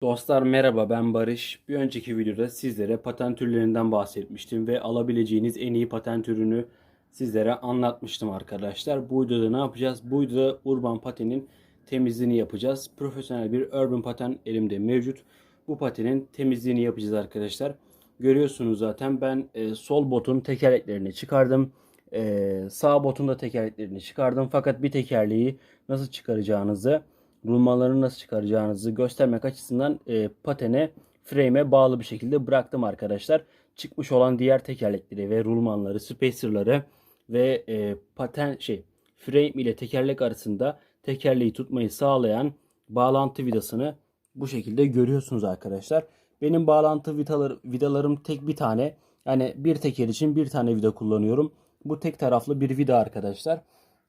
Dostlar merhaba ben Barış. Bir önceki videoda sizlere patent türlerinden bahsetmiştim ve alabileceğiniz en iyi patent türünü sizlere anlatmıştım arkadaşlar. Bu videoda ne yapacağız? Bu videoda Urban Paten'in temizliğini yapacağız. Profesyonel bir Urban Paten elimde mevcut. Bu patenin temizliğini yapacağız arkadaşlar. Görüyorsunuz zaten ben e, sol botun tekerleklerini çıkardım. E, sağ botun da tekerleklerini çıkardım. Fakat bir tekerleği nasıl çıkaracağınızı rulmanlarını nasıl çıkaracağınızı göstermek açısından e, patene frame'e bağlı bir şekilde bıraktım arkadaşlar. Çıkmış olan diğer tekerlekleri ve rulmanları, spacerları ve e, paten şey frame ile tekerlek arasında tekerleği tutmayı sağlayan bağlantı vidasını bu şekilde görüyorsunuz arkadaşlar. Benim bağlantı vidalar, vidalarım tek bir tane. Yani bir teker için bir tane vida kullanıyorum. Bu tek taraflı bir vida arkadaşlar.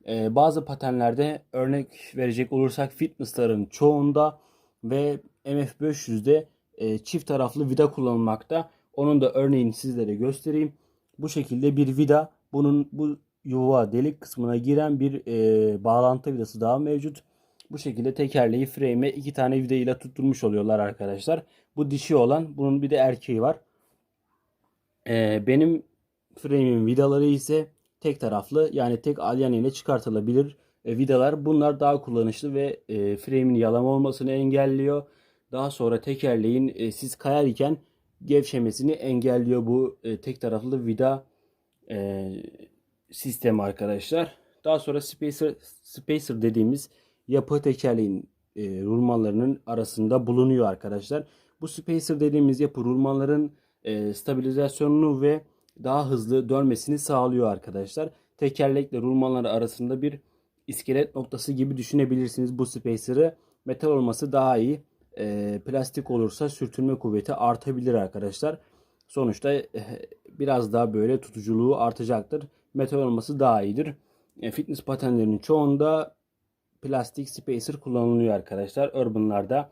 Ee, bazı patenlerde örnek verecek olursak fitnessların çoğunda ve MF500'de e, çift taraflı vida kullanılmakta. Onun da örneğini sizlere göstereyim. Bu şekilde bir vida bunun bu yuva delik kısmına giren bir e, bağlantı vidası daha mevcut. Bu şekilde tekerleği frame'e iki tane vida ile tutturmuş oluyorlar arkadaşlar. Bu dişi olan bunun bir de erkeği var. Ee, benim frame'in vidaları ise tek taraflı yani tek alyan ile çıkartılabilir e, vidalar. Bunlar daha kullanışlı ve e, frame'in yalama olmasını engelliyor. Daha sonra tekerleğin e, siz kayarken gevşemesini engelliyor bu tek taraflı vida sistemi arkadaşlar. Daha sonra spacer, spacer dediğimiz yapı tekerleğin e, rulmanlarının arasında bulunuyor arkadaşlar. Bu spacer dediğimiz yapı rulmanların e, stabilizasyonunu ve daha hızlı dönmesini sağlıyor arkadaşlar. Tekerlekle rulmanlar arasında bir iskelet noktası gibi düşünebilirsiniz bu spacer'ı. Metal olması daha iyi. E, plastik olursa sürtünme kuvveti artabilir arkadaşlar. Sonuçta e, biraz daha böyle tutuculuğu artacaktır. Metal olması daha iyidir. E, fitness patenlerinin çoğunda plastik spacer kullanılıyor arkadaşlar. Urban'larda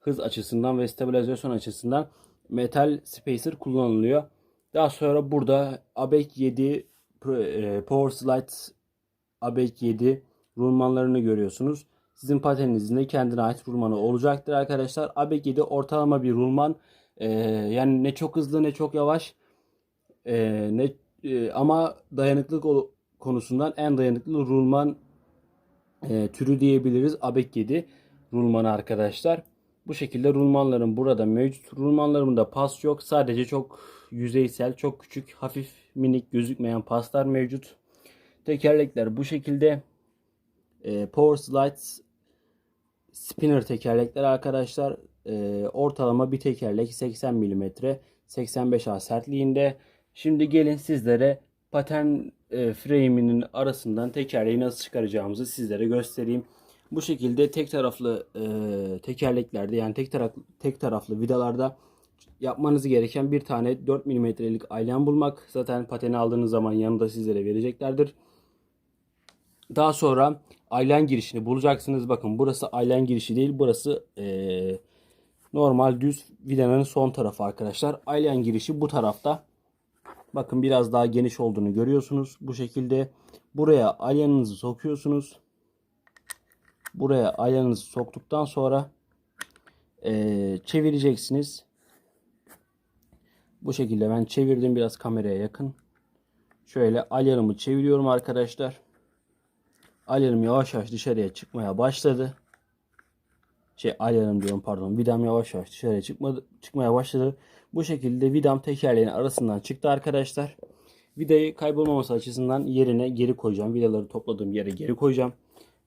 hız açısından ve stabilizasyon açısından metal spacer kullanılıyor. Daha sonra burada ABEK 7 e, Power Slide ABEK 7 rulmanlarını görüyorsunuz. Sizin pateninizin de kendine ait rulmanı olacaktır arkadaşlar. ABEK 7 ortalama bir rulman. Ee, yani ne çok hızlı ne çok yavaş. Ee, ne e, ama dayanıklık konusundan en dayanıklı rulman e, türü diyebiliriz. ABEK 7 rulmanı arkadaşlar. Bu şekilde rulmanlarım burada mevcut. Rulmanlarımda pas yok. Sadece çok yüzeysel, çok küçük, hafif, minik gözükmeyen paslar mevcut. Tekerlekler bu şekilde. E, Power Slides spinner tekerlekler arkadaşlar. E, ortalama bir tekerlek 80 mm, 85 A sertliğinde. Şimdi gelin sizlere paten e, frame'inin arasından tekerleği nasıl çıkaracağımızı sizlere göstereyim. Bu şekilde tek taraflı e, tekerleklerde yani tek taraflı tek taraflı vidalarda yapmanız gereken bir tane 4 mm'lik aylan bulmak. Zaten pateni aldığınız zaman yanında sizlere vereceklerdir. Daha sonra aylan girişini bulacaksınız. Bakın burası aylan girişi değil. Burası e, normal düz vidanın son tarafı arkadaşlar. Aylan girişi bu tarafta. Bakın biraz daha geniş olduğunu görüyorsunuz. Bu şekilde buraya alyanınızı sokuyorsunuz. Buraya alyanınızı soktuktan sonra e, çevireceksiniz. Bu şekilde ben çevirdim biraz kameraya yakın. Şöyle alyanımı çeviriyorum arkadaşlar. Alyanım yavaş yavaş dışarıya çıkmaya başladı. Şey alyanım diyorum pardon. Vidam yavaş yavaş dışarıya çıkmadı, çıkmaya başladı. Bu şekilde vidam tekerleğin arasından çıktı arkadaşlar. Vidayı kaybolmaması açısından yerine geri koyacağım. Vidaları topladığım yere geri koyacağım.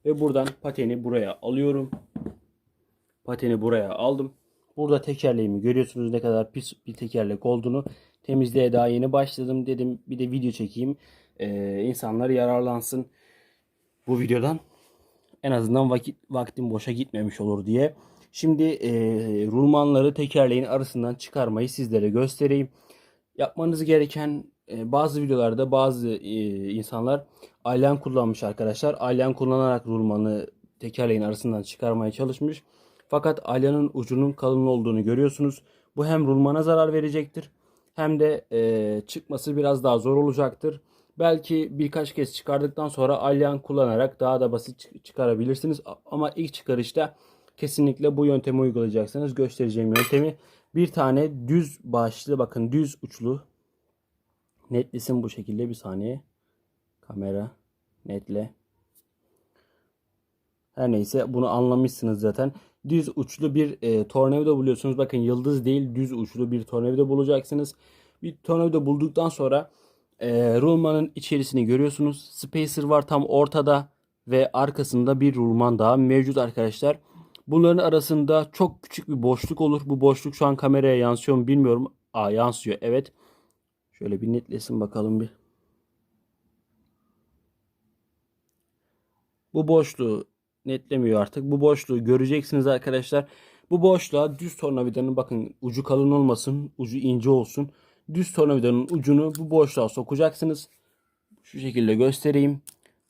Ve buradan pateni buraya alıyorum. Pateni buraya aldım. Burada tekerleğimi görüyorsunuz ne kadar pis bir tekerlek olduğunu. Temizliğe daha yeni başladım dedim. Bir de video çekeyim. Ee, insanlar yararlansın bu videodan. En azından vakit vaktim boşa gitmemiş olur diye. Şimdi e, rulmanları tekerleğin arasından çıkarmayı sizlere göstereyim. Yapmanız gereken e, bazı videolarda bazı e, insanlar aylan kullanmış arkadaşlar. Aylan kullanarak rulmanı tekerleğin arasından çıkarmaya çalışmış. Fakat aylanın ucunun kalın olduğunu görüyorsunuz. Bu hem rulmana zarar verecektir hem de e, çıkması biraz daha zor olacaktır. Belki birkaç kez çıkardıktan sonra alyan kullanarak daha da basit çıkarabilirsiniz. Ama ilk çıkarışta kesinlikle bu yöntemi uygulayacaksınız. Göstereceğim yöntemi bir tane düz başlı bakın düz uçlu netlesin bu şekilde bir saniye. Kamera netle. Her neyse bunu anlamışsınız zaten. Düz uçlu bir e, tornavida buluyorsunuz. Bakın yıldız değil düz uçlu bir tornavida bulacaksınız. Bir tornavida bulduktan sonra e, rulmanın içerisini görüyorsunuz. Spacer var tam ortada ve arkasında bir rulman daha mevcut arkadaşlar. Bunların arasında çok küçük bir boşluk olur. Bu boşluk şu an kameraya yansıyor mu bilmiyorum. Aa yansıyor evet. Şöyle bir netlesin bakalım bir. Bu boşluğu netlemiyor artık. Bu boşluğu göreceksiniz arkadaşlar. Bu boşluğa düz tornavidanın bakın ucu kalın olmasın, ucu ince olsun. Düz tornavidanın ucunu bu boşluğa sokacaksınız. Şu şekilde göstereyim.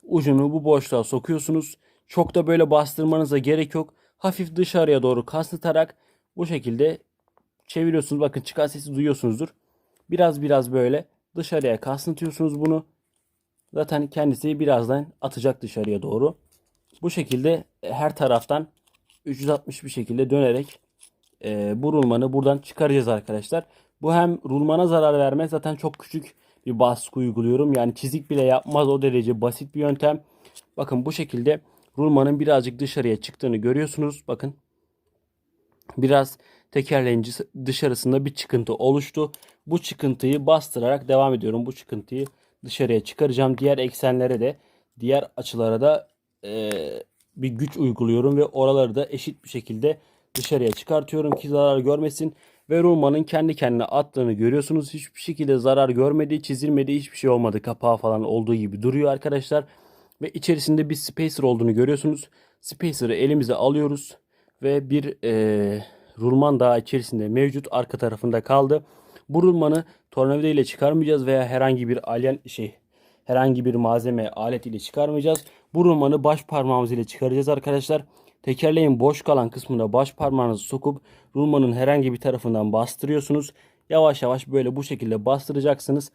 Ucunu bu boşluğa sokuyorsunuz. Çok da böyle bastırmanıza gerek yok. Hafif dışarıya doğru kastıtarak bu şekilde çeviriyorsunuz. Bakın çıkan sesi duyuyorsunuzdur. Biraz biraz böyle dışarıya kasnatıyorsunuz bunu. Zaten kendisi birazdan atacak dışarıya doğru. Bu şekilde her taraftan 360 bir şekilde dönerek e, bu rulmanı buradan çıkaracağız arkadaşlar. Bu hem rulmana zarar vermez zaten çok küçük bir baskı uyguluyorum. Yani çizik bile yapmaz o derece basit bir yöntem. Bakın bu şekilde rulmanın birazcık dışarıya çıktığını görüyorsunuz. Bakın biraz tekerleğin dışarısında bir çıkıntı oluştu. Bu çıkıntıyı bastırarak devam ediyorum. Bu çıkıntıyı dışarıya çıkaracağım. Diğer eksenlere de diğer açılara da e, bir güç uyguluyorum ve oraları da eşit bir şekilde dışarıya çıkartıyorum ki zarar görmesin. Ve rulmanın kendi kendine attığını görüyorsunuz. Hiçbir şekilde zarar görmedi, çizilmedi, hiçbir şey olmadı. Kapağı falan olduğu gibi duruyor arkadaşlar. Ve içerisinde bir spacer olduğunu görüyorsunuz. Spacer'ı elimize alıyoruz. Ve bir e, rulman daha içerisinde mevcut. Arka tarafında kaldı. Bu rulmanı tornavida ile çıkarmayacağız veya herhangi bir alyen şey herhangi bir malzeme alet ile çıkarmayacağız. Bu rulmanı baş parmağımız ile çıkaracağız arkadaşlar. Tekerleğin boş kalan kısmına baş parmağınızı sokup rulmanın herhangi bir tarafından bastırıyorsunuz. Yavaş yavaş böyle bu şekilde bastıracaksınız.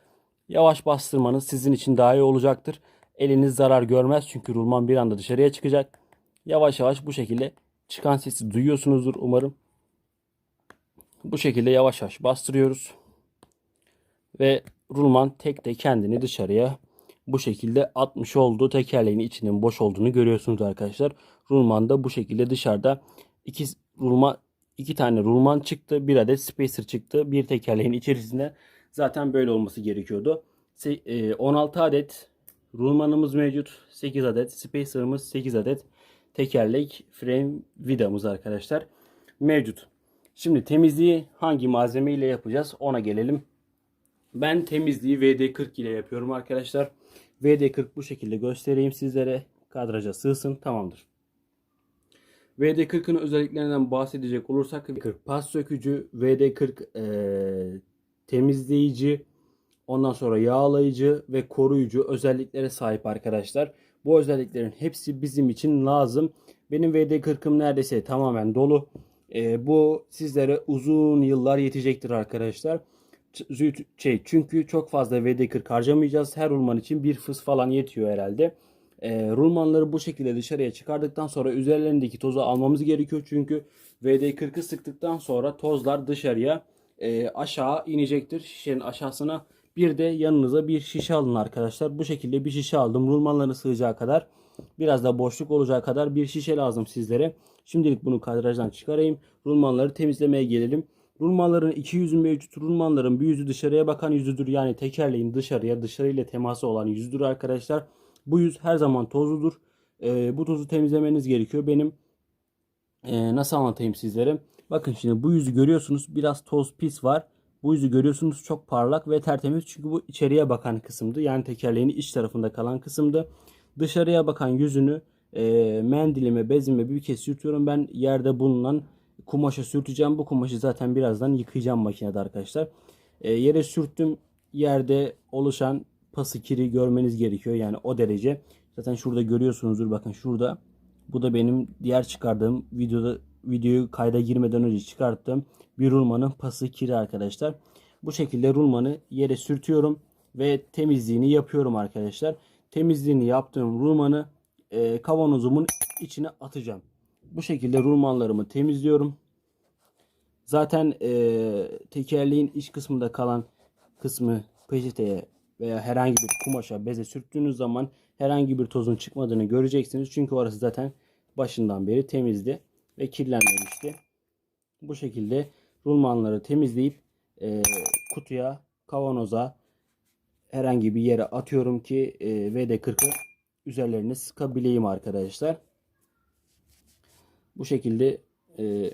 Yavaş bastırmanız sizin için daha iyi olacaktır. Eliniz zarar görmez çünkü rulman bir anda dışarıya çıkacak. Yavaş yavaş bu şekilde çıkan sesi duyuyorsunuzdur umarım. Bu şekilde yavaş yavaş bastırıyoruz. Ve rulman tek de kendini dışarıya bu şekilde atmış olduğu tekerleğin içinin boş olduğunu görüyorsunuz arkadaşlar. Rulman da bu şekilde dışarıda iki rulman iki tane rulman çıktı. Bir adet spacer çıktı. Bir tekerleğin içerisinde zaten böyle olması gerekiyordu. 16 e, adet rulmanımız mevcut. 8 adet spacer'ımız 8 adet tekerlek frame vidamız arkadaşlar mevcut. Şimdi temizliği hangi malzeme ile yapacağız ona gelelim. Ben temizliği VD40 ile yapıyorum arkadaşlar. VD40 bu şekilde göstereyim sizlere. Kadraja sığsın tamamdır. VD40'ın özelliklerinden bahsedecek olursak 40 pas sökücü, VD40 e, temizleyici, ondan sonra yağlayıcı ve koruyucu özelliklere sahip arkadaşlar. Bu özelliklerin hepsi bizim için lazım. Benim VD40'ım neredeyse tamamen dolu. E, bu sizlere uzun yıllar yetecektir arkadaşlar şey çünkü çok fazla VD40 harcamayacağız. Her rulman için bir fıs falan yetiyor herhalde. E, rulmanları bu şekilde dışarıya çıkardıktan sonra üzerlerindeki tozu almamız gerekiyor. Çünkü VD40'ı sıktıktan sonra tozlar dışarıya e, aşağı inecektir. Şişenin aşağısına bir de yanınıza bir şişe alın arkadaşlar. Bu şekilde bir şişe aldım. Rulmanların sığacağı kadar biraz da boşluk olacağı kadar bir şişe lazım sizlere. Şimdilik bunu kadrajdan çıkarayım. Rulmanları temizlemeye gelelim. Rulmanların iki yüzü mevcut. Rulmanların bir yüzü dışarıya bakan yüzüdür. Yani tekerleğin dışarıya dışarıyla teması olan yüzüdür arkadaşlar. Bu yüz her zaman tozludur. E, bu tozu temizlemeniz gerekiyor. Benim e, nasıl anlatayım sizlere? Bakın şimdi bu yüzü görüyorsunuz. Biraz toz pis var. Bu yüzü görüyorsunuz çok parlak ve tertemiz. Çünkü bu içeriye bakan kısımdı. Yani tekerleğin iç tarafında kalan kısımdı. Dışarıya bakan yüzünü e, mendilime, bezime bir kez sürtüyorum. Ben yerde bulunan kumaşa sürteceğim. Bu kumaşı zaten birazdan yıkayacağım makinede arkadaşlar. E, yere sürttüm. Yerde oluşan pası kiri görmeniz gerekiyor. Yani o derece. Zaten şurada görüyorsunuzdur. Bakın şurada. Bu da benim diğer çıkardığım videoda videoyu kayda girmeden önce çıkarttığım bir rulmanın pası kiri arkadaşlar. Bu şekilde rulmanı yere sürtüyorum ve temizliğini yapıyorum arkadaşlar. Temizliğini yaptığım rulmanı e, kavanozumun içine atacağım. Bu şekilde rulmanlarımı temizliyorum. Zaten e, tekerleğin iç kısmında kalan kısmı peçeteye veya herhangi bir kumaşa, beze sürttüğünüz zaman herhangi bir tozun çıkmadığını göreceksiniz. Çünkü orası zaten başından beri temizdi ve kirlenmemişti. Bu şekilde rulmanları temizleyip e, kutuya, kavanoza herhangi bir yere atıyorum ki e, VD40'ı üzerlerine sıkabileyim arkadaşlar. Bu şekilde e,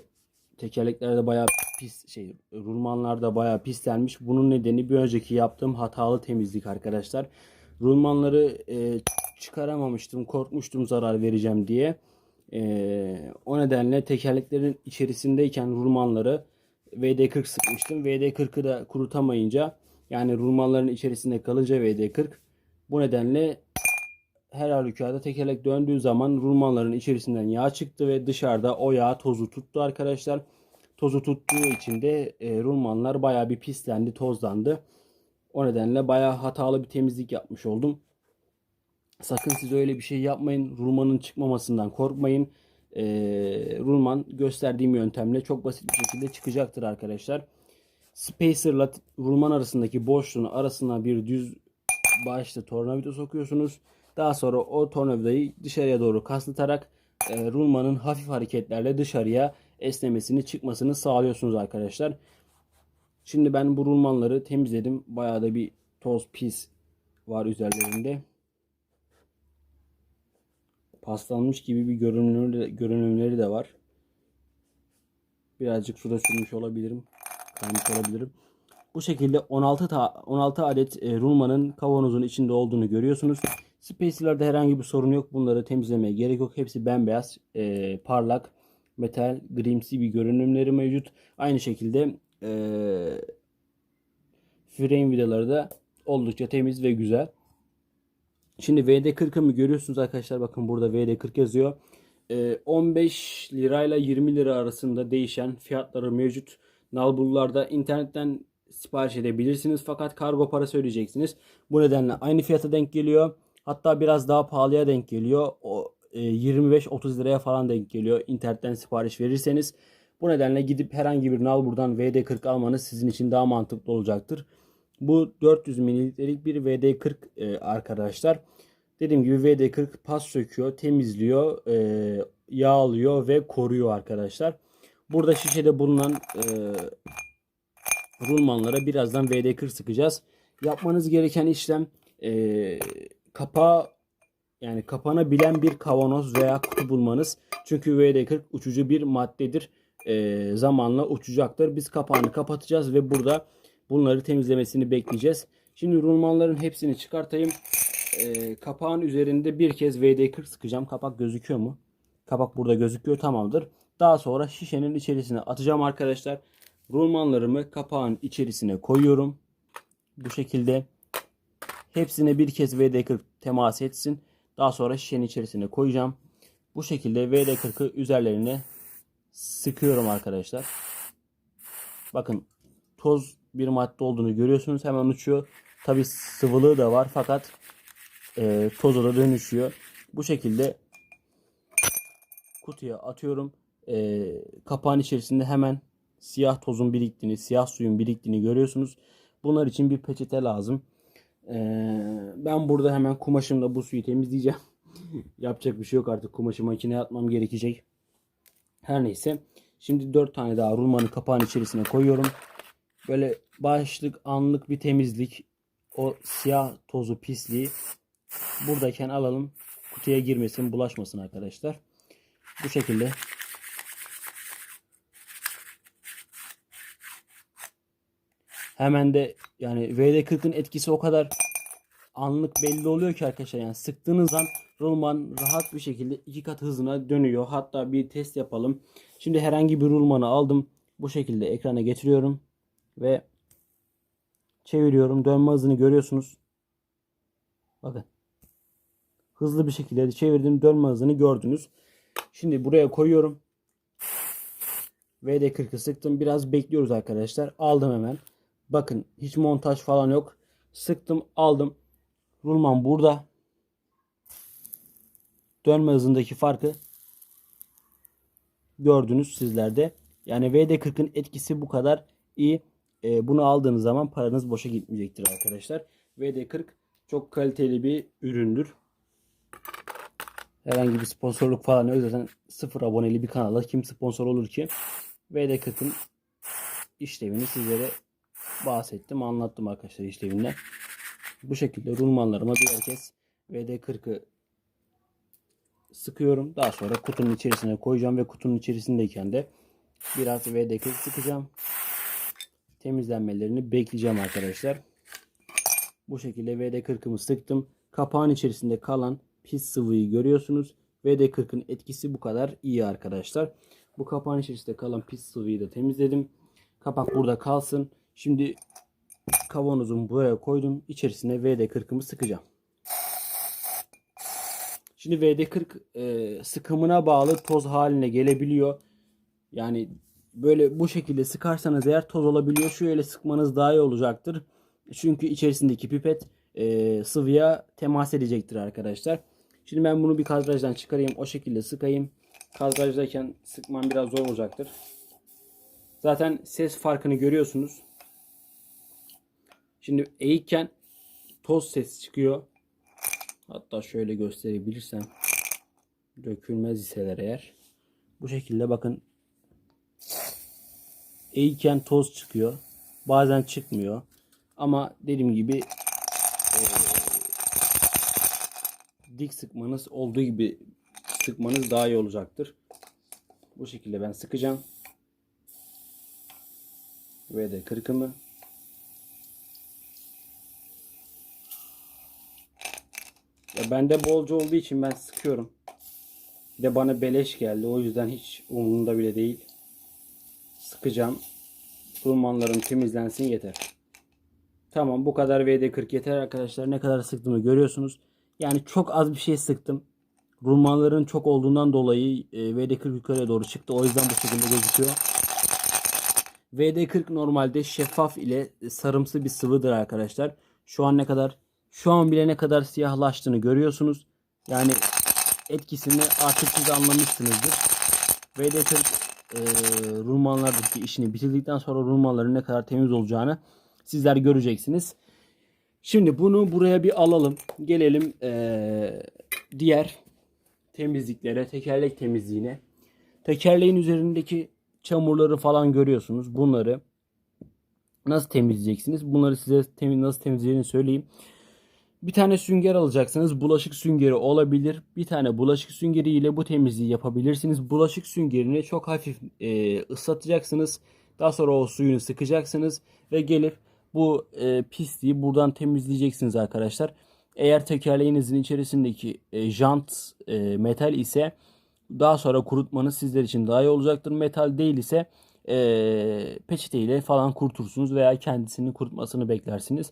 tekerleklerde bayağı pis şey rulmanlarda bayağı pislenmiş. Bunun nedeni bir önceki yaptığım hatalı temizlik arkadaşlar. Rulmanları e, çıkaramamıştım. Korkmuştum zarar vereceğim diye. E, o nedenle tekerleklerin içerisindeyken rulmanları VD40 sıkmıştım. VD40'ı da kurutamayınca yani rulmanların içerisinde kalınca VD40 bu nedenle her halükarda tekerlek döndüğü zaman rulmanların içerisinden yağ çıktı ve dışarıda o yağ tozu tuttu arkadaşlar. Tozu tuttuğu için de e, rulmanlar baya bir pislendi, tozlandı. O nedenle baya hatalı bir temizlik yapmış oldum. Sakın siz öyle bir şey yapmayın. Rulmanın çıkmamasından korkmayın. E, rulman gösterdiğim yöntemle çok basit bir şekilde çıkacaktır arkadaşlar. Spacer'la rulman arasındaki boşluğun arasına bir düz başlı tornavida sokuyorsunuz. Daha sonra o tornavidayı dışarıya doğru kaslatarak e, rulmanın hafif hareketlerle dışarıya esnemesini çıkmasını sağlıyorsunuz arkadaşlar. Şimdi ben bu rulmanları temizledim. Bayağı da bir toz pis var üzerlerinde. Paslanmış gibi bir görünümleri de, var. Birazcık suda sürmüş olabilirim. Kaymış olabilirim. Bu şekilde 16 ta 16 adet e, rulmanın kavanozun içinde olduğunu görüyorsunuz. Spacer'larda herhangi bir sorun yok. Bunları temizlemeye gerek yok. Hepsi bembeyaz, e, parlak, metal, grimsi bir görünümleri mevcut. Aynı şekilde e, frame vidaları da oldukça temiz ve güzel. Şimdi VD40'ımı görüyorsunuz arkadaşlar. Bakın burada VD40 yazıyor. E, 15 lirayla 20 lira arasında değişen fiyatları mevcut. Nalburlarda internetten sipariş edebilirsiniz. Fakat kargo parası ödeyeceksiniz. Bu nedenle aynı fiyata denk geliyor. Hatta biraz daha pahalıya denk geliyor. O 25-30 liraya falan denk geliyor internetten sipariş verirseniz. Bu nedenle gidip herhangi bir nalburdan VD40 almanız sizin için daha mantıklı olacaktır. Bu 400 mililitrelik bir VD40 e, arkadaşlar. Dediğim gibi VD40 pas söküyor, temizliyor, e, yağlıyor ve koruyor arkadaşlar. Burada şişede bulunan e, rulmanlara birazdan VD40 sıkacağız. Yapmanız gereken işlem e, kapağı yani kapanabilen bir kavanoz veya kutu bulmanız. Çünkü VD40 uçucu bir maddedir. E, zamanla uçacaktır. Biz kapağını kapatacağız ve burada bunları temizlemesini bekleyeceğiz. Şimdi rulmanların hepsini çıkartayım. E, kapağın üzerinde bir kez VD40 sıkacağım. Kapak gözüküyor mu? Kapak burada gözüküyor tamamdır. Daha sonra şişenin içerisine atacağım arkadaşlar. Rulmanlarımı kapağın içerisine koyuyorum. Bu şekilde hepsine bir kez VD40 temas etsin. Daha sonra şişenin içerisine koyacağım. Bu şekilde VD40'ı üzerlerine sıkıyorum arkadaşlar. Bakın toz bir madde olduğunu görüyorsunuz. Hemen uçuyor. Tabi sıvılığı da var fakat e, toza da dönüşüyor. Bu şekilde kutuya atıyorum. E, kapağın içerisinde hemen siyah tozun biriktiğini, siyah suyun biriktiğini görüyorsunuz. Bunlar için bir peçete lazım. Ee, ben burada hemen kumaşımla bu suyu temizleyeceğim. Yapacak bir şey yok artık. Kumaşı makineye atmam gerekecek. Her neyse. Şimdi 4 tane daha rulmanı kapağın içerisine koyuyorum. Böyle başlık anlık bir temizlik. O siyah tozu pisliği buradayken alalım. Kutuya girmesin bulaşmasın arkadaşlar. Bu şekilde Hemen de yani VD40'ın etkisi o kadar anlık belli oluyor ki arkadaşlar. Yani sıktığınız an rulman rahat bir şekilde iki kat hızına dönüyor. Hatta bir test yapalım. Şimdi herhangi bir rulmanı aldım. Bu şekilde ekrana getiriyorum. Ve çeviriyorum. Dönme hızını görüyorsunuz. Bakın. Hızlı bir şekilde çevirdim. Dönme hızını gördünüz. Şimdi buraya koyuyorum. VD40'ı sıktım. Biraz bekliyoruz arkadaşlar. Aldım hemen. Bakın hiç montaj falan yok. Sıktım aldım. Rulman burada. Dönme hızındaki farkı gördünüz sizlerde. Yani VD40'ın etkisi bu kadar iyi. E, bunu aldığınız zaman paranız boşa gitmeyecektir arkadaşlar. VD40 çok kaliteli bir üründür. Herhangi bir sponsorluk falan yok. Zaten sıfır aboneli bir kanala kim sponsor olur ki? VD40'ın işlevini sizlere bahsettim, anlattım arkadaşlar işlevinden. Bu şekilde rulmanlarıma birer kez VD40'ı sıkıyorum. Daha sonra kutunun içerisine koyacağım ve kutunun içerisindeyken de biraz VD40 sıkacağım. Temizlenmelerini bekleyeceğim arkadaşlar. Bu şekilde VD40'ımı sıktım. Kapağın içerisinde kalan pis sıvıyı görüyorsunuz. VD40'ın etkisi bu kadar iyi arkadaşlar. Bu kapağın içerisinde kalan pis sıvıyı da temizledim. Kapak burada kalsın. Şimdi kavanozumu buraya koydum. İçerisine VD40'ımı sıkacağım. Şimdi VD40 e, sıkımına bağlı toz haline gelebiliyor. Yani böyle bu şekilde sıkarsanız eğer toz olabiliyor. Şöyle sıkmanız daha iyi olacaktır. Çünkü içerisindeki pipet e, sıvıya temas edecektir arkadaşlar. Şimdi ben bunu bir kadrajdan çıkarayım. O şekilde sıkayım. Kadrajdayken sıkmam biraz zor olacaktır. Zaten ses farkını görüyorsunuz. Şimdi eğikken toz sesi çıkıyor. Hatta şöyle gösterebilirsem dökülmez iseler eğer. Bu şekilde bakın eğikken toz çıkıyor. Bazen çıkmıyor. Ama dediğim gibi dik sıkmanız olduğu gibi sıkmanız daha iyi olacaktır. Bu şekilde ben sıkacağım. Ve de kırkımı bende bolca olduğu için ben sıkıyorum. Bir de bana beleş geldi. O yüzden hiç umurumda bile değil. Sıkacağım. Rulmanlarım temizlensin yeter. Tamam bu kadar VD40 yeter arkadaşlar. Ne kadar sıktığımı görüyorsunuz. Yani çok az bir şey sıktım. Rulmanların çok olduğundan dolayı e, VD40 yukarıya doğru çıktı. O yüzden bu şekilde gözüküyor. VD40 normalde şeffaf ile sarımsı bir sıvıdır arkadaşlar. Şu an ne kadar şu an bile ne kadar siyahlaştığını görüyorsunuz. Yani etkisini artık siz anlamışsınızdır. VD40 e, rulmanlardaki işini bitirdikten sonra rulmanların ne kadar temiz olacağını sizler göreceksiniz. Şimdi bunu buraya bir alalım. Gelelim e, diğer temizliklere, tekerlek temizliğine. Tekerleğin üzerindeki çamurları falan görüyorsunuz. Bunları nasıl temizleyeceksiniz? Bunları size temiz nasıl temizleyeceğini söyleyeyim. Bir tane sünger alacaksınız. Bulaşık süngeri olabilir. Bir tane bulaşık süngeri ile bu temizliği yapabilirsiniz. Bulaşık süngerini çok hafif e, ıslatacaksınız. Daha sonra o suyunu sıkacaksınız ve gelip bu e, pisliği buradan temizleyeceksiniz arkadaşlar. Eğer tekerleğinizin içerisindeki e, jant e, metal ise daha sonra kurutmanız sizler için daha iyi olacaktır. Metal değil ise e, peçete ile falan kurutursunuz veya kendisini kurutmasını beklersiniz.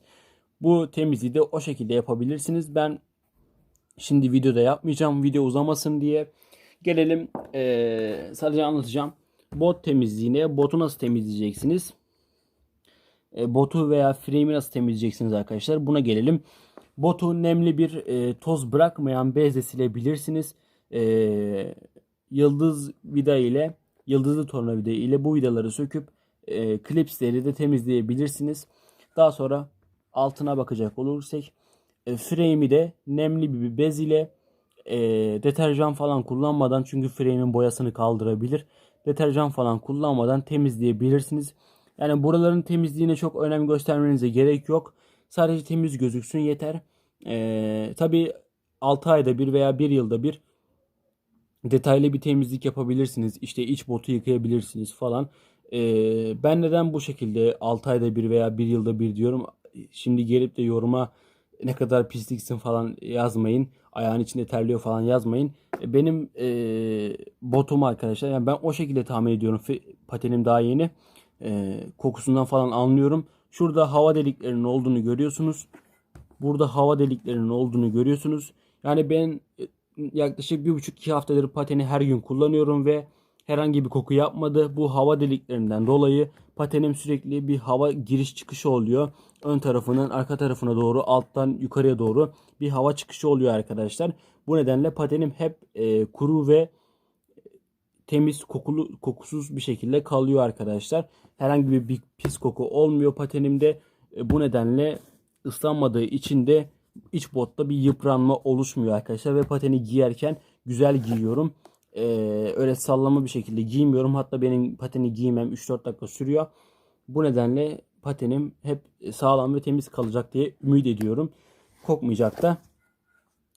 Bu temizliği de o şekilde yapabilirsiniz. Ben şimdi videoda yapmayacağım. Video uzamasın diye. Gelelim ee, sadece anlatacağım. Bot temizliğine. Botu nasıl temizleyeceksiniz? E, botu veya frame'i nasıl temizleyeceksiniz arkadaşlar? Buna gelelim. Botu nemli bir e, toz bırakmayan bezle silebilirsiniz. E, yıldız vida ile yıldızlı tornavida ile bu vidaları söküp e, klipsleri de temizleyebilirsiniz. Daha sonra altına bakacak olursak e, frame'i de nemli bir bez ile e, deterjan falan kullanmadan çünkü frame'in boyasını kaldırabilir. Deterjan falan kullanmadan temizleyebilirsiniz. Yani buraların temizliğine çok önem göstermenize gerek yok. Sadece temiz gözüksün yeter. E, Tabi 6 ayda bir veya 1 yılda bir detaylı bir temizlik yapabilirsiniz. İşte iç botu yıkayabilirsiniz falan. Ee, ben neden bu şekilde 6 ayda bir veya 1 yılda bir diyorum şimdi gelip de yoruma ne kadar pisliksin falan yazmayın. Ayağın içinde terliyor falan yazmayın. E, benim e, botum arkadaşlar yani ben o şekilde tahmin ediyorum. Patenim daha yeni. E, kokusundan falan anlıyorum. Şurada hava deliklerinin olduğunu görüyorsunuz. Burada hava deliklerinin olduğunu görüyorsunuz. Yani ben e, yaklaşık bir buçuk iki haftadır pateni her gün kullanıyorum ve herhangi bir koku yapmadı. Bu hava deliklerinden dolayı patenim sürekli bir hava giriş çıkışı oluyor. Ön tarafından arka tarafına doğru alttan yukarıya doğru bir hava çıkışı oluyor arkadaşlar. Bu nedenle patenim hep e, kuru ve temiz, kokulu, kokusuz bir şekilde kalıyor arkadaşlar. Herhangi bir, bir pis koku olmuyor patenimde. E, bu nedenle ıslanmadığı için de iç botta bir yıpranma oluşmuyor arkadaşlar. Ve pateni giyerken güzel giyiyorum. E, öyle sallama bir şekilde giymiyorum. Hatta benim pateni giymem 3-4 dakika sürüyor. Bu nedenle patenim hep sağlam ve temiz kalacak diye ümit ediyorum. Kokmayacak da.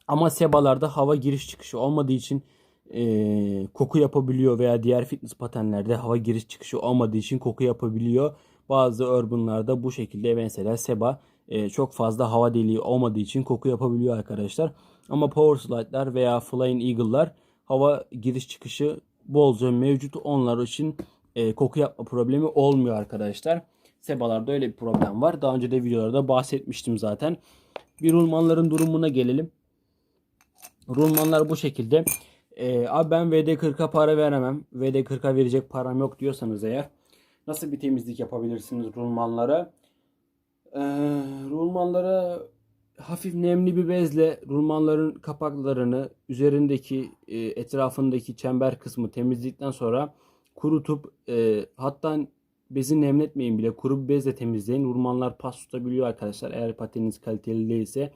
Ama sebalarda hava giriş çıkışı olmadığı için e, koku yapabiliyor veya diğer fitness patenlerde hava giriş çıkışı olmadığı için koku yapabiliyor. Bazı urbanlarda bu şekilde mesela seba e, çok fazla hava deliği olmadığı için koku yapabiliyor arkadaşlar. Ama power slide'lar veya flying eagle'lar hava giriş çıkışı bolca mevcut. Onlar için e, koku yapma problemi olmuyor arkadaşlar. Sebalarda öyle bir problem var. Daha önce de videolarda bahsetmiştim zaten. Bir rulmanların durumuna gelelim. Rulmanlar bu şekilde. Ee, abi ben VD40'a para veremem. VD40'a verecek param yok diyorsanız eğer. Nasıl bir temizlik yapabilirsiniz rulmanlara? Ee, rulmanlara hafif nemli bir bezle rulmanların kapaklarını üzerindeki e, etrafındaki çember kısmı temizledikten sonra kurutup e, hatta bezi nemletmeyin bile kuru bir bezle temizleyin. Rulmanlar pas tutabiliyor arkadaşlar. Eğer pateniniz kaliteli değilse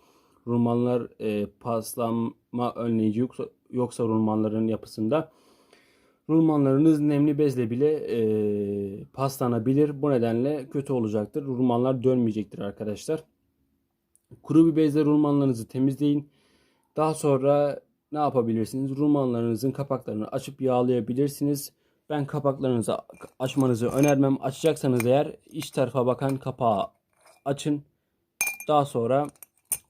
rulmanlar e, paslanma önleyici yoksa, yoksa rulmanların yapısında rulmanlarınız nemli bezle bile e, paslanabilir. Bu nedenle kötü olacaktır. Rulmanlar dönmeyecektir arkadaşlar. Kuru bir bezle rulmanlarınızı temizleyin. Daha sonra ne yapabilirsiniz? Rulmanlarınızın kapaklarını açıp yağlayabilirsiniz. Ben kapaklarınızı açmanızı önermem. Açacaksanız eğer iç tarafa bakan kapağı açın. Daha sonra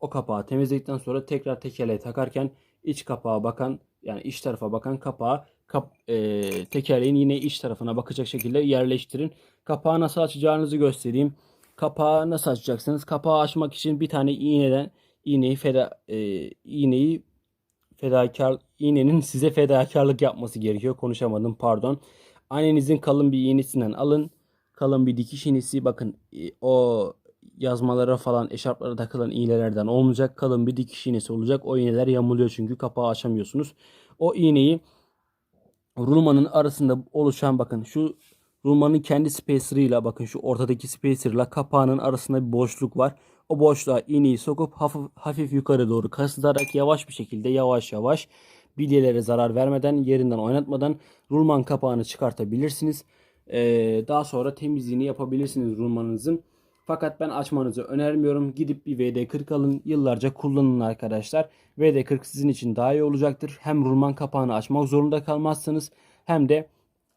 o kapağı temizledikten sonra tekrar tekerleğe takarken iç kapağa bakan yani iç tarafa bakan kapağı kap, e, tekerleğin yine iç tarafına bakacak şekilde yerleştirin. Kapağı nasıl açacağınızı göstereyim. Kapağı nasıl açacaksınız? Kapağı açmak için bir tane iğneden iğneyi feda e, iğneyi fedakar iğnenin size fedakarlık yapması gerekiyor. Konuşamadım pardon. Annenizin kalın bir iğnesinden alın. Kalın bir dikiş iğnesi bakın e, o yazmalara falan eşarplara takılan iğnelerden olmayacak. Kalın bir dikiş iğnesi olacak. O iğneler yamuluyor çünkü kapağı açamıyorsunuz. O iğneyi rulmanın arasında oluşan bakın şu rulmanın kendi spacer'ıyla bakın şu ortadaki spacer'la kapağının arasında bir boşluk var. O boşluğa iğneyi sokup hafif, hafif yukarı doğru kasıtarak yavaş bir şekilde yavaş yavaş bilyelere zarar vermeden yerinden oynatmadan rulman kapağını çıkartabilirsiniz. Ee, daha sonra temizliğini yapabilirsiniz rulmanınızın. Fakat ben açmanızı önermiyorum. Gidip bir VD40 alın. Yıllarca kullanın arkadaşlar. VD40 sizin için daha iyi olacaktır. Hem rulman kapağını açmak zorunda kalmazsınız. Hem de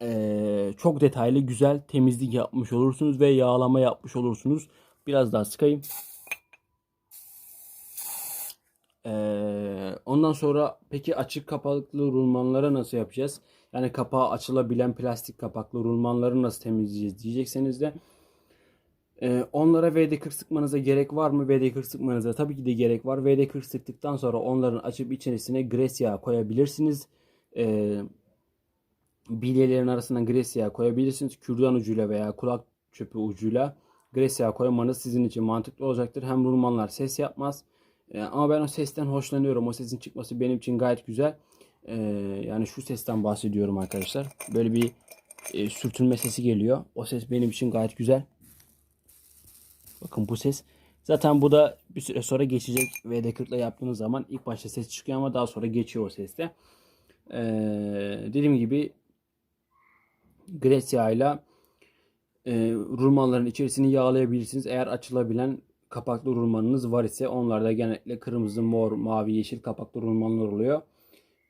ee, çok detaylı güzel temizlik yapmış olursunuz ve yağlama yapmış olursunuz. Biraz daha sıkayım. Ee, ondan sonra peki açık kapaklı rulmanlara nasıl yapacağız? Yani kapağı açılabilen plastik kapaklı rulmanları nasıl temizleyeceğiz diyecekseniz de ee, onlara VD40 sıkmanıza gerek var mı? VD40 sıkmanıza tabii ki de gerek var. VD40 sıktıktan sonra onların açıp içerisine gres yağı koyabilirsiniz. Ee, bilyelerin arasından gres yağı koyabilirsiniz. Kürdan ucuyla veya kulak çöpü ucuyla gres yağı koymanız sizin için mantıklı olacaktır. Hem rulmanlar ses yapmaz. Ee, ama ben o sesten hoşlanıyorum. O sesin çıkması benim için gayet güzel. Ee, yani şu sesten bahsediyorum arkadaşlar. Böyle bir e, sürtünme sesi geliyor. O ses benim için gayet güzel. Bakın bu ses. Zaten bu da bir süre sonra geçecek. VD40 ile yaptığınız zaman ilk başta ses çıkıyor ama daha sonra geçiyor o seste. Ee, dediğim gibi Grecia ile rulmanların içerisini yağlayabilirsiniz. Eğer açılabilen kapaklı rulmanınız var ise onlarda genellikle kırmızı, mor, mavi, yeşil kapaklı rulmanlar oluyor.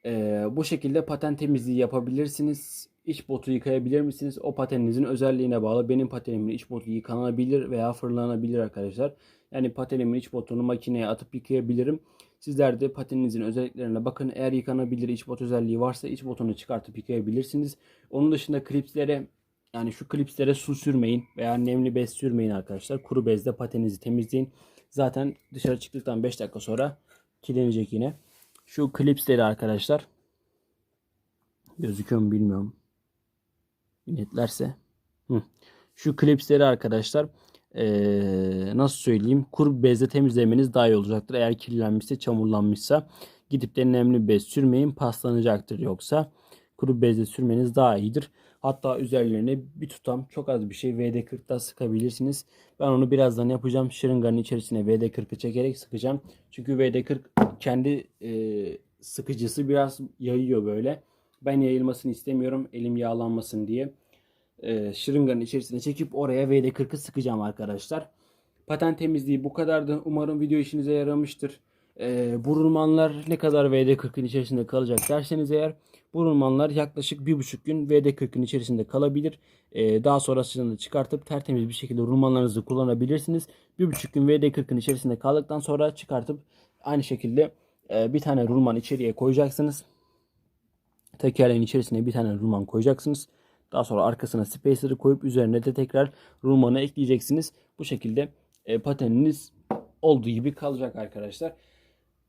Ee, bu şekilde paten temizliği yapabilirsiniz. İç botu yıkayabilir misiniz? O pateninizin özelliğine bağlı. Benim patenimin iç botu yıkanabilir veya fırlanabilir arkadaşlar. Yani patenimin iç botunu makineye atıp yıkayabilirim. Sizler de pateninizin özelliklerine bakın. Eğer yıkanabilir iç bot özelliği varsa iç botunu çıkartıp yıkayabilirsiniz. Onun dışında klipslere yani şu klipslere su sürmeyin veya nemli bez sürmeyin arkadaşlar. Kuru bezle patenizi temizleyin. Zaten dışarı çıktıktan 5 dakika sonra kirlenecek yine. Şu klipsleri arkadaşlar gözüküyor mu bilmiyorum netlerse. Hı. Şu klipsleri arkadaşlar ee, nasıl söyleyeyim kuru bezle temizlemeniz daha iyi olacaktır. Eğer kirlenmişse çamurlanmışsa gidip de nemli bez sürmeyin paslanacaktır yoksa. kuru bezle sürmeniz daha iyidir. Hatta üzerlerine bir tutam çok az bir şey VD40'da sıkabilirsiniz. Ben onu birazdan yapacağım. Şırınganın içerisine VD40'ı çekerek sıkacağım. Çünkü VD40 kendi e, sıkıcısı biraz yayıyor böyle. Ben yayılmasını istemiyorum. Elim yağlanmasın diye. E, şırınganın içerisine çekip oraya VD40'ı sıkacağım arkadaşlar. Patent temizliği bu kadardı. Umarım video işinize yaramıştır. E, bu rulmanlar ne kadar VD40'ın içerisinde kalacak derseniz eğer bu rulmanlar yaklaşık bir buçuk gün VD40'ın içerisinde kalabilir. E, daha sonrasında çıkartıp tertemiz bir şekilde rulmanlarınızı kullanabilirsiniz. Bir buçuk gün VD40'ın içerisinde kaldıktan sonra çıkartıp aynı şekilde e, bir tane rulman içeriye koyacaksınız. Tekerleğin içerisine bir tane rulman koyacaksınız. Daha sonra arkasına spacer'ı koyup üzerine de tekrar rulmanı ekleyeceksiniz. Bu şekilde e, pateniniz olduğu gibi kalacak arkadaşlar.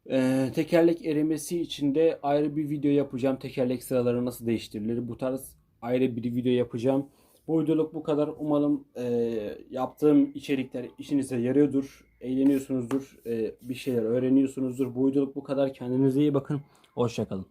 E, tekerlek erimesi için de ayrı bir video yapacağım. Tekerlek sıraları nasıl değiştirilir? Bu tarz ayrı bir video yapacağım. Bu videoluk bu kadar. Umarım e, yaptığım içerikler işinize yarıyordur. Eğleniyorsunuzdur. e, bir şeyler öğreniyorsunuzdur. Bu videoluk bu kadar. Kendinize iyi bakın. Hoşçakalın.